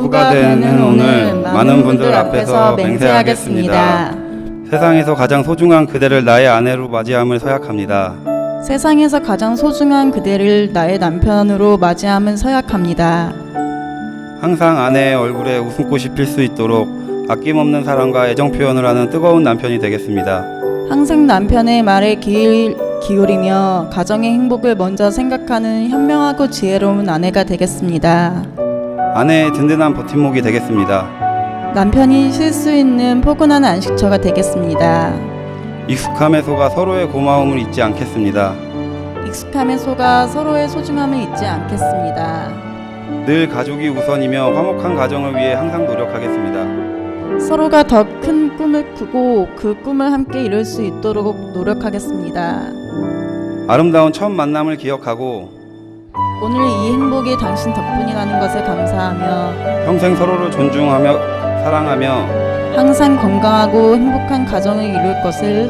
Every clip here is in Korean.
부부가 되는 오늘 많은 분들 앞에서 맹세하겠습니다. 세상에서 가장 소중한 그대를 나의 아내로 맞이함을 서약합니다. 세상에서 가장 소중한 그대를 나의 남편으로 맞이함은 서약합니다. 항상 아내의 얼굴에 웃음꽃이 필 수 있도록 아낌없는 사랑과 애정 표현을 하는 뜨거운 남편이 되겠습니다. 항상 남편의 말에 귀 기울이며 가정의 행복을 먼저 생각하는 현명하고 지혜로운 아내가 되겠습니다. 아내의 든든한 버팀목이 되겠습니다. 남편이 쉴 수 있는 포근한 안식처가 되겠습니다. 익숙함에 속아 서로의 고마움을 잊지 않겠습니다. 익숙함에 속아 서로의 소중함을 잊지 않겠습니다. 늘 가족이 우선이며 화목한 가정을 위해 항상 노력하겠습니다. 서로가 더 큰 꿈을 꾸고 그 꿈을 함께 이룰 수 있도록 노력하겠습니다. 아름다운 첫 만남을 기억하고 오늘 이 행복이 당신 덕분이라는 것에 감사하며 평생 서로를 존중하며 사랑하며 항상 건강하고 행복한 가정을 이룰 것을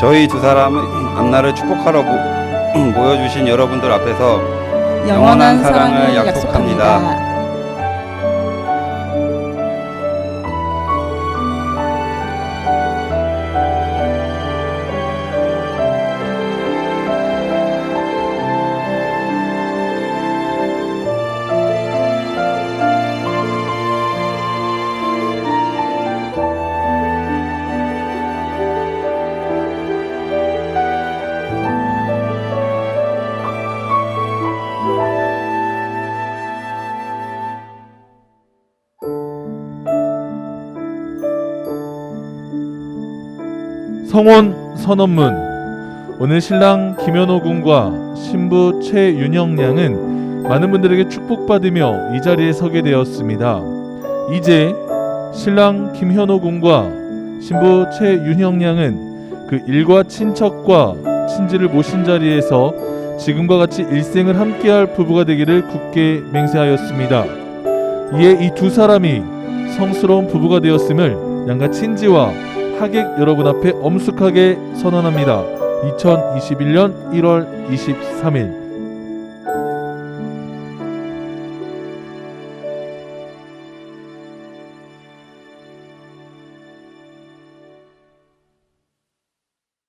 저희 두 사람의 앞날을 축복하러 모, 모여주신 여러분들 앞에서 영원한 사랑을 약속합니다. 성혼 선언문 오늘 신랑 김현호 군과 신부 최윤영 양은 많은 분들에게 축복받으며 이 자리에 서게 되었습니다. 이제 신랑 김현호 군과 신부 최윤영 양은 그 일과 친척과 친지를 모신 자리에서 지금과 같이 일생을 함께할 부부가 되기를 굳게 맹세하였습니다. 이에 이 두 사람이 성스러운 부부가 되었음을 양가 친지와 하객 여러분 앞에 엄숙하게 선언합니다. 2021년 1월 23일